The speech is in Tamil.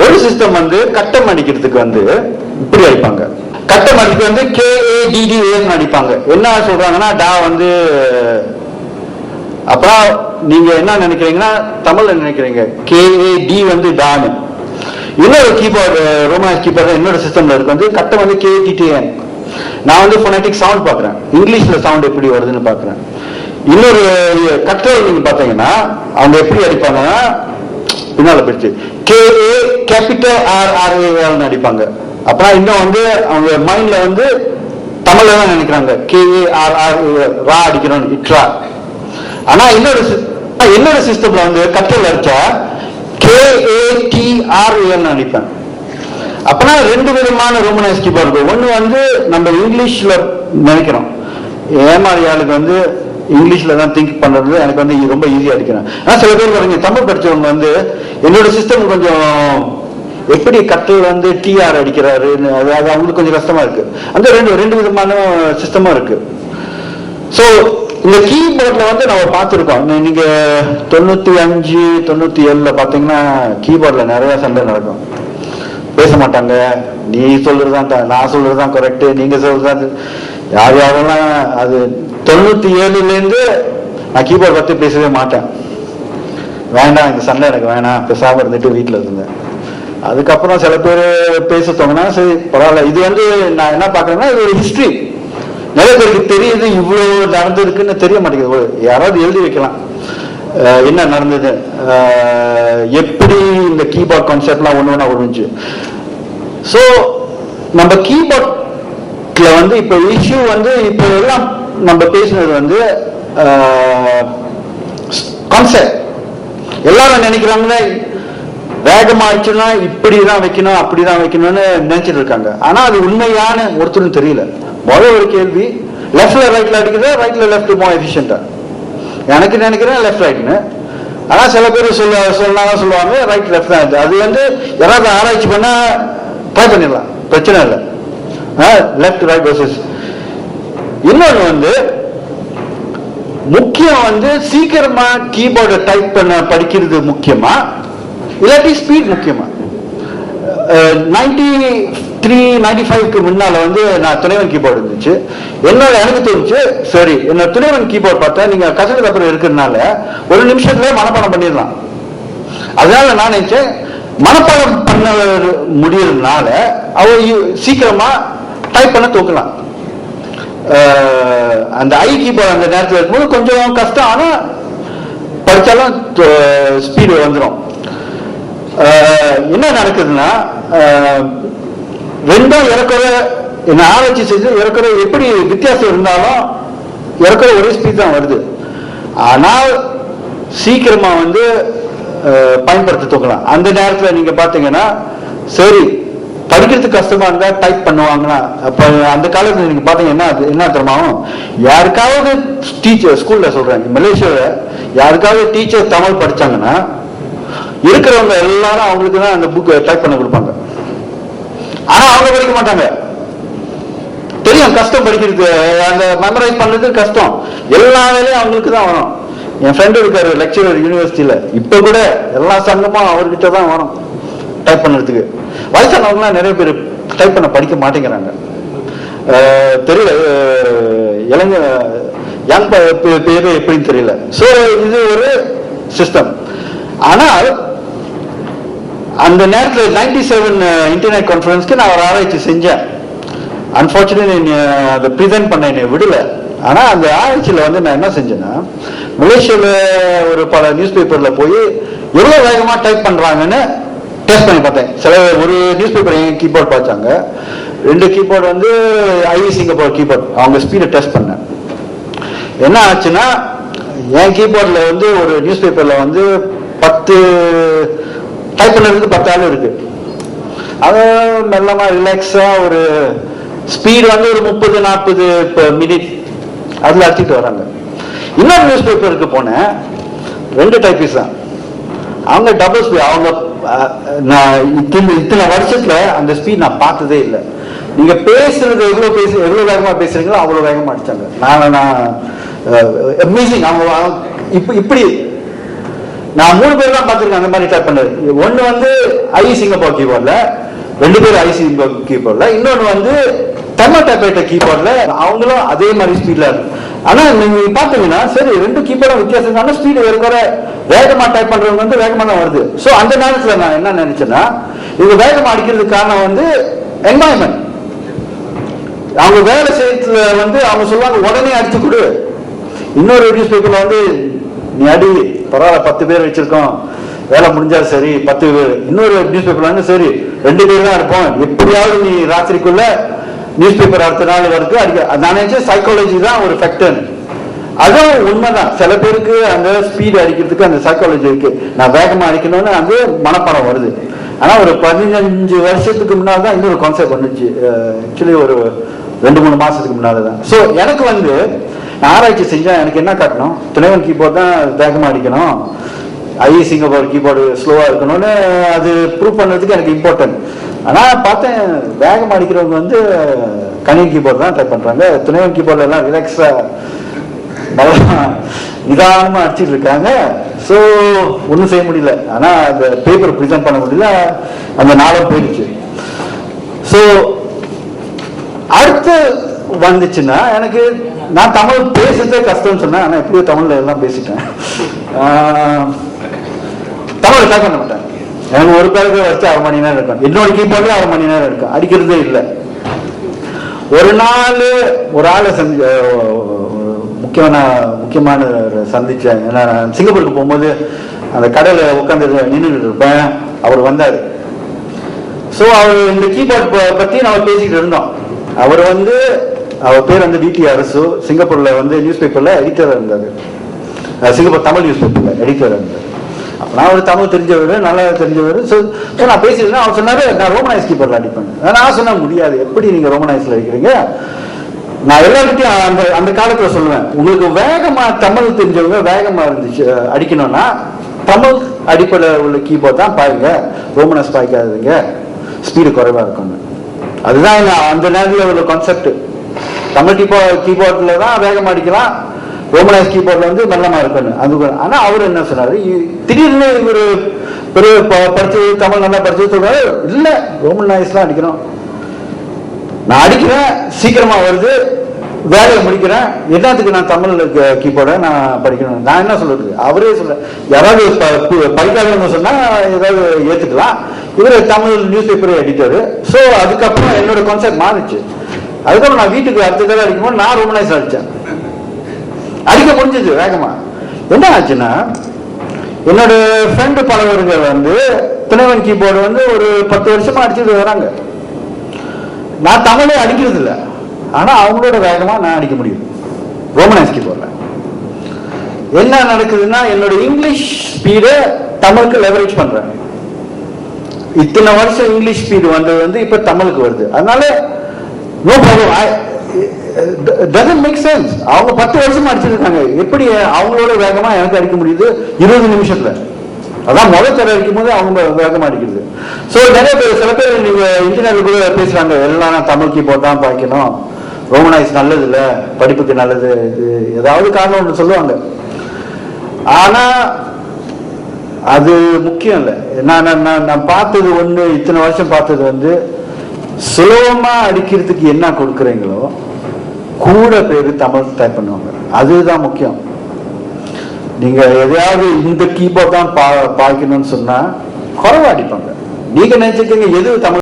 ஒரு சிஸ்டம் வந்து கட்டம் அடிக்கிறதுக்கு வந்து இப்படி அடிப்பாங்க. கட்டம் அடிக்க வந்து கேஏடிடிஏன்னு அடிப்பாங்க. என்ன சொல்றாங்கன்னா டா வந்து அப்புறம் நீங்க என்ன நினைக்கிறீங்கன்னா தமிழ்ல நினைக்கிறீங்க. கேஏடி வந்து டானு இன்னொரு கீபோர்டு ரோமான்ஸ் கீபோர்டு இன்னொரு சிஸ்டம்ல இருக்கு. வந்து கட்டம் வந்து கேடிடிஎன் நான் வந்து ஃபோனட்டிக் சவுண்ட் பார்க்குறேன். இங்கிலீஷ்ல சவுண்ட் எப்படி வருதுன்னு பார்க்குறேன். இன்னொரு கட்டளை நீங்க பார்த்தீங்கன்னா அவங்க எப்படி அடிப்பாங்கன்னா பின்னால போயிடுச்சு. கேஏ கேபிட்டல் ஆர் ஆர் ஏன்னு அடிப்பாங்க அப்புறம் இன்னும் வந்து அவங்க மைண்ட்ல வந்து தமிழ்ல தான் நினைக்கிறாங்க. கேஏ ஆர் ஆர் ரா அடிக்கிறோம் இட்ரா. ஆனா இன்னொரு இன்னொரு சிஸ்டம்ல வந்து கட்டளை அடிச்சா கேஏ ஏ டி ஆர் ஏன்னு அப்பனா ரெண்டு விதமான ரோமனைஸ் கீபோர்டு இருக்கு. வந்து நம்ம இங்கிலீஷ்ல நினைக்கிறோம். ஏமாறி ஆளுக்கு வந்து இங்கிலீஷில் தான் திங்க் பண்ணுறது எனக்கு வந்து ரொம்ப ஈஸியாக அடிக்கிறேன் ஆனால் சில பேர் பாருங்க தமிழ் படிச்சவங்க வந்து என்னோட சிஸ்டம் கொஞ்சம் எப்படி கட்டல் வந்து டிஆர் அடிக்கிறாருன்னு அதாவது அவங்களுக்கு கொஞ்சம் கஷ்டமாக இருக்குது அந்த ரெண்டு ரெண்டு விதமான சிஸ்டமாக இருக்குது ஸோ இந்த கீபோர்டில் வந்து நம்ம பார்த்துருக்கோம். நீங்கள் தொண்ணூற்றி அஞ்சு தொண்ணூற்றி ஏழில் பார்த்தீங்கன்னா கீபோர்டில் நிறையா சண்டை நடக்கும். பேச மாட்டாங்க. நீ சொல்றதுதான் தான் நான் சொல்றதுதான் கரெக்ட் நீங்க சொல்றதுதான் யார் யாரெல்லாம் அது தொண்ணூத்தி ஏழுலேருந்து நான் கீபோர்ட் பற்றி பேசவே மாட்டேன். வேண்டாம் இந்த சண்டை எனக்கு வேணாம். பேசாமல் இருந்துட்டு வீட்டில் இருந்தேன். அதுக்கப்புறம் சில பேர் பேச தோணுனா சரி பரவாயில்ல. இது வந்து நான் என்ன பார்க்குறேன்னா இது ஒரு ஹிஸ்ட்ரி நிறைய பேருக்கு தெரியுது இவ்வளோ நடந்திருக்குன்னு தெரிய மாட்டேங்குது. யாராவது எழுதி வைக்கலாம். என்ன நடந்தது? எப்படி இந்த கீபோர்ட் கான்செப்ட்லாம் ஒன்று ஒன்றா உருந்துச்சு ஸோ நம்ம கீபோர்ட்ல வந்து இப்போ இஷ்யூ வந்து இப்போ எல்லாம் நம்ம பேசினது வந்து கான்செப்ட் எல்லாரும் நினைக்கிறாங்கன்னா வேகமாச்சுன்னா இப்படி தான் வைக்கணும் அப்படி தான் வைக்கணும்னு நினைச்சிட்டு இருக்காங்க. ஆனா அது உண்மையான ஒருத்தரும் தெரியல. முதல் ஒரு கேள்வி லெஃப்ட்ல ரைட்ல அடிக்கிறது ரைட்ல லெஃப்ட் மோ எஃபிஷியண்டா எனக்கு நினைக்கிறேன் லெஃப்ட் ரைட்னு ஆனா சில பேர் சொல்ல சொன்னாலும் சொல்லுவாங்க ரைட் லெஃப்ட் தான். அது வந்து யாராவது ஆராய்ச்சி பண்ணா ட்ரை பண்ணிடலாம். பிரச்சனை இல்லை. லெஃப்ட் ரைட் வர்சஸ் இன்னொன்று வந்து முக்கியம் வந்து சீக்கிரமா கீபோர்டை டைப் பண்ண படிக்கிறது முக்கியமா? இல்லாட்டி ஸ்பீட் முக்கியமா? நைன்டி த்ரீ நைன்டி ஃபைவ்க்கு முன்னால வந்து நான் துணைவன் கீபோர்டு இருந்துச்சு. என்னோட எனக்கு தெரிஞ்சு சரி என்னோட துணைவன் கீபோர்டு பார்த்தா நீங்கள் கசடு பேப்பர் இருக்கிறதுனால ஒரு நிமிஷத்துல மனப்பாடம் பண்ணிடலாம். அதனால நான் நினைச்சேன் மனப்பாடம் பண்ண முடியறதுனால அவர் சீக்கிரமா டைப் பண்ண தூக்கலாம். அந்த ஐ கீபோர்டு அந்த நேரத்தில் இருக்கும்போது கொஞ்சம் கஷ்டம். ஆனா படித்தாலும் ஸ்பீடு வந்துடும் என்ன நடக்குதுன்னா ரெண்டும் இறக்குற என்ன ஆராய்ச்சி செஞ்சு இறக்குற எப்படி வித்தியாசம் இருந்தாலும் இறக்குற ஒரே ஸ்பீட் தான் வருது. ஆனால் சீக்கிரமா வந்து பயன்படுத்தி பயன்படுத்த தூக்கலாம் அந்த நேரத்தில் நீங்க பார்த்தீங்கன்னா சரி படிக்கிறதுக்கு கஷ்டமா இருந்தா டைப் பண்ணுவாங்களா? அப்ப அந்த காலத்துல நீங்க பாத்தீங்கன்னா என்ன என்ன தெரியுமாவும் யாருக்காவது டீச்சர் ஸ்கூல்ல சொல்றேன் மலேசியாவில யாருக்காவது டீச்சர் தமிழ் படிச்சாங்கன்னா இருக்கிறவங்க எல்லாரும் அவங்களுக்கு தான் அந்த புக் டைப் பண்ண கொடுப்பாங்க. ஆனா அவங்க படிக்க மாட்டாங்க. தெரியும் கஷ்டம் படிக்கிறது அந்த மெமரைஸ் பண்றது கஷ்டம். எல்லா வேலையும் அவங்களுக்கு தான் வரும். என் ஃப்ரெண்டு இருக்காரு லெக்சரர் யூனிவர்சிட்டியில இப்ப கூட எல்லா சங்கமும் அவர்கிட்ட தான் வரும். டைப் பண்ணுறதுக்கு வயசானவங்களாம் நிறைய பேர் டைப் பண்ண படிக்க மாட்டேங்கிறாங்க. தெரியல இளைஞ யங் பேர் எப்படின்னு தெரியல. ஸோ இது ஒரு சிஸ்டம் ஆனால் அந்த நேரத்தில் நைன்டி செவன் இன்டர்நெட் கான்ஃபரன்ஸ்க்கு நான் ஒரு ஆராய்ச்சி செஞ்சேன். அன்பார்ச்சுனேட்லி அதை ப்ரிசென்ட் பண்ண என்னை விடல. ஆனால் அந்த ஆராய்ச்சியில் வந்து நான் என்ன செஞ்சேன்னா மலேசியாவில் ஒரு பல நியூஸ் பேப்பரில் போய் எவ்வளோ வேகமாக டைப் பண்ணுறாங்கன்னு டெஸ்ட் பண்ணி பார்த்தேன். சில ஒரு நியூஸ் பேப்பர் என் கீபோர்ட் பார்த்தாங்க. ரெண்டு கீபோர்டு வந்து ஐவி சிங்கப்பூர் கீபோர்ட் அவங்க ஸ்பீடை டெஸ்ட் பண்ணேன். என்ன ஆச்சுன்னா என் கீபோர்டில் வந்து ஒரு நியூஸ் பேப்பரில் வந்து பத்து டைப் பண்ணுறதுக்கு பத்து ஆள் இருக்கு. அது மெல்லமாக ரிலாக்ஸாக ஒரு ஸ்பீடு வந்து ஒரு முப்பது நாற்பது மினிட் அதில் அடிச்சுட்டு வராங்க. இன்னொரு நியூஸ் பேப்பருக்கு போனேன். ரெண்டு டைப்பிஸ் தான் அவங்க டபுள் ஸ்பீ அவங்க நான் இத்தனை இத்தனை வருஷத்துல அந்த ஸ்பீட் நான் பார்த்ததே இல்லை. நீங்க பேசுறது எவ்வளோ பேசு எவ்வளோ வேகமா பேசுறீங்களோ அவ்வளோ வேகமா அடிச்சாங்க. நான் நான் அமேசிங் அவங்க இப்போ இப்படி. நான் மூணு பேர் தான் பார்த்துருக்கேன் அந்த மாதிரி டைப் பண்ணது. ஒன்னு வந்து ஐ சிங்கப்பூர் கீபோர்டில் ரெண்டு பேர் ஐ சிங்கப்பூர் கீபோர்டில் இன்னொன்னு வந்து தமிழ் டைப்ரைட்டர் அவங்களும் அதே மாதிரி ஸ்பீட்ல இருக்கு. ஆனா நீங்க பாத்தீங்கன்னா சரி ரெண்டு கீபோர்டும் வித்தியாசம். இருந்தாலும் ஸ்பீடு வேற வேகமா டைப் பண்றவங்க வந்து வேகமா தான் வருது. சோ அந்த நேரத்துல நான் என்ன நினைச்சேன்னா இது வேகமா அடிக்கிறதுக்கு காரணம் வந்து என்வாயன்மெண்ட் அவங்க வேலை செய்யறதுல வந்து அவங்க சொல்லுவாங்க உடனே அடிச்சு கொடு. இன்னொரு நியூஸ் பேப்பர்ல வந்து நீ அடி பரவாயில்ல பத்து பேர் வச்சிருக்கோம். வேலை முடிஞ்சா சரி பத்து பேர். இன்னொரு நியூஸ் பேப்பர்ல வந்து சரி ரெண்டு பேர் தான் இருப்போம். எப்படியாவது நீ ராத்திரிக்குள்ள நியூஸ் பேப்பர் அடுத்த நாள் வருது அடிக்க நான் நினைச்சேன் சைக்காலஜி தான் ஒரு ஃபேக்டர் அதுவும் உண்மைதான். சில பேருக்கு அந்த ஸ்பீடு அடிக்கிறதுக்கு அந்த சைக்காலஜி இருக்கு. நான் வேகமா அடிக்கணும்னு அது மனப்பாடம் வருது. ஆனா ஒரு பதினஞ்சு வருஷத்துக்கு முன்னாடி தான் இன்னொரு கான்செப்ட் வந்துச்சு. ஆக்சுவலி ஒரு ரெண்டு மூணு மாசத்துக்கு முன்னாடி தான். ஸோ எனக்கு வந்து நான் ஆராய்ச்சி செஞ்சா எனக்கு என்ன காட்டணும்? துணைவன் கீபோர்ட் தான் வேகமா அடிக்கணும். ஐ சிங்கப்பூர் கீபோர்டு ஸ்லோவா இருக்கணும்னு அது ப்ரூவ் பண்ணுறதுக்கு எனக்கு இம்பார்ட்டன்ட் ஆனால் பார்த்தேன் வேகம் அடிக்கிறவங்க வந்து கணினி கீபோர்டு தான் ட்ரை பண்ணுறாங்க துணைவன் கீபோர்டில் எல்லாம் ரிலாக்ஸாக நல்லா நிதானமா அடிச்சிட்டு இருக்காங்க. ஸோ ஒன்றும் செய்ய முடியல. ஆனால் அந்த பேப்பர் ப்ரிசென்ட் பண்ண முடியல. அந்த நாளும் போயிடுச்சு. ஸோ அடுத்து வந்துச்சுன்னா எனக்கு நான் தமிழ் பேசுறதே கஷ்டம்னு சொன்னேன். ஆனால் எப்படியோ தமிழில் எல்லாம் பேசிட்டேன். தமிழ் டைப் பண்ண மாட்டேன். எனக்கு ஒரு பேருக்கு வச்சு அரை மணி நேரம் இருக்கும் இன்னொரு கீப்பருக்கு அரை மணி நேரம் இருக்கும் அடிக்கிறதே இல்லை. ஒரு நாள் ஒரு ஆளை சந்தி முக்கியமான முக்கியமான சந்திச்சேன். ஏன்னா நான் சிங்கப்பூருக்கு போகும்போது அந்த கடையில் உட்காந்து நின்றுட்டு இருப்பேன். அவர் வந்தார். ஸோ அவர் இந்த கீபோர்ட் பற்றி நம்ம பேசிக்கிட்டு இருந்தோம். அவர் வந்து அவர் பேர் வந்து டிடி அரசு. சிங்கப்பூரில் வந்து நியூஸ் பேப்பரில் எடிட்டராக இருந்தார். சிங்கப்பூர் தமிழ் நியூஸ் பேப்பரில் எடிட்டராக இருந்தார். நான் ஒரு தமிழ் தெரிஞ்சவர் நல்லா தெரிஞ்சவர். ஸோ நான் பேசியிருந்தேன். அவர் சொன்னாரு நான் ரோமனைஸ் கீப்பர்ல அடிப்பேன். நான் சொன்ன முடியாது. எப்படி நீங்க ரோமனைஸ்ல அடிக்கிறீங்க? நான் எல்லார்கிட்டையும் அந்த அந்த காலத்துல சொல்லுவேன். உங்களுக்கு வேகமா தமிழ் தெரிஞ்சவங்க வேகமா இருந்துச்சு அடிக்கணும்னா தமிழ் அடிப்படையில் உள்ள கீபோர்ட் தான் பாருங்க. ரோமனஸ் பாய்க்காதீங்க. ஸ்பீடு குறைவா இருக்கும்னு. அதுதான் நான் அந்த நேரத்தில் உள்ள கான்செப்ட் தமிழ் கீபோ கீபோர்டில் தான் வேகமா அடிக்கலாம். ரோமனைஸ் கீபோர்டில் வந்து மெல்லமா இருக்கணும் அது ஆனால் அவர் என்ன சொன்னார் திடீர்னு இவர் பெரிய ப- படிச்சது தமிழ் நல்லா படிச்சது இல்லை ரோமன் நாய்ஸ்லாம் அடிக்கணும் நான் அடிக்கிறேன் சீக்கிரமாக வருது. வேலையை முடிக்கிறேன். என்னத்துக்கு நான் தமிழ் கீபோர்டை நான் படிக்கணும்? நான் என்ன சொல்றது? அவரே சொல்ல யாராவது ப- பு- படிக்காதவங்க சொன்னா ஏதாவது ஏத்துக்கலாம். இவர் Tamil news paper editor so அதுக்கப்புறம் என்னோட கான்செப்ட் மாறிச்சு. அதுக்கப்புறம் நான் வீட்டுக்கு அடுத்த தடவை அடிக்கும்போது நான் ரோமை நாய்ஸ் அடித்தேன் அடிக்க முடிஞ்சது வேகமா. என்ன ஆச்சுன்னா என்னோட ஃப்ரெண்டு பலவர்கள் வந்து துணைவன் கீபோர்டு வந்து ஒரு பத்து வருஷமா அடிச்சுட்டு வராங்க. நான் தமிழே அடிக்கிறது இல்லை ஆனா அவங்களோட வேகமா நான் அடிக்க முடியும். ரோமனைஸ் கீபோர்ட்ல என்ன நடக்குதுன்னா என்னோட இங்கிலீஷ் ஸ்பீடு தமிழுக்கு லெவரேஜ் பண்றேன். இத்தனை வருஷம் இங்கிலீஷ் ஸ்பீடு வந்தது வந்து இப்ப தமிழுக்கு வருது. அதனால no problem doesn't make sense அவங்க பத்து வருஷமா அடிச்சிருக்காங்க. எப்படி அவங்களோட வேகமா எனக்கு அடிக்க முடியுது? இருபது நிமிஷத்துல. அதான் முதல் தடவை அடிக்கும் போது அவங்க வேகமா அடிக்கிறது. ஸோ நிறைய பேர் சில பேர் நீங்க இன்ஜினியர் கூட பேசுறாங்க. எல்லாம் நான் தமிழ் கீபோர்ட் தான் பாய்க்கணும் ரோமனைஸ் நல்லது இல்ல. படிப்புக்கு நல்லது. இது ஏதாவது காரணம் ஒன்று சொல்லுவாங்க. ஆனா அது முக்கியம் இல்லை. நான் நான் நான் நான் பார்த்தது ஒண்ணு இத்தனை வருஷம் பார்த்தது வந்து சுலபமா அடிக்கிறதுக்கு என்ன கொடுக்குறீங்களோ கூட பேர் தமிழ் டைப் பண்ணுவாங்க. அதுதான் முக்கியம். நீங்க எதையாவது இந்த கீபோர்ட் தான் பா பாய்க்கணும்னு சொன்னா குறவாடிப்பாங்க நீங்க எது தமிழ்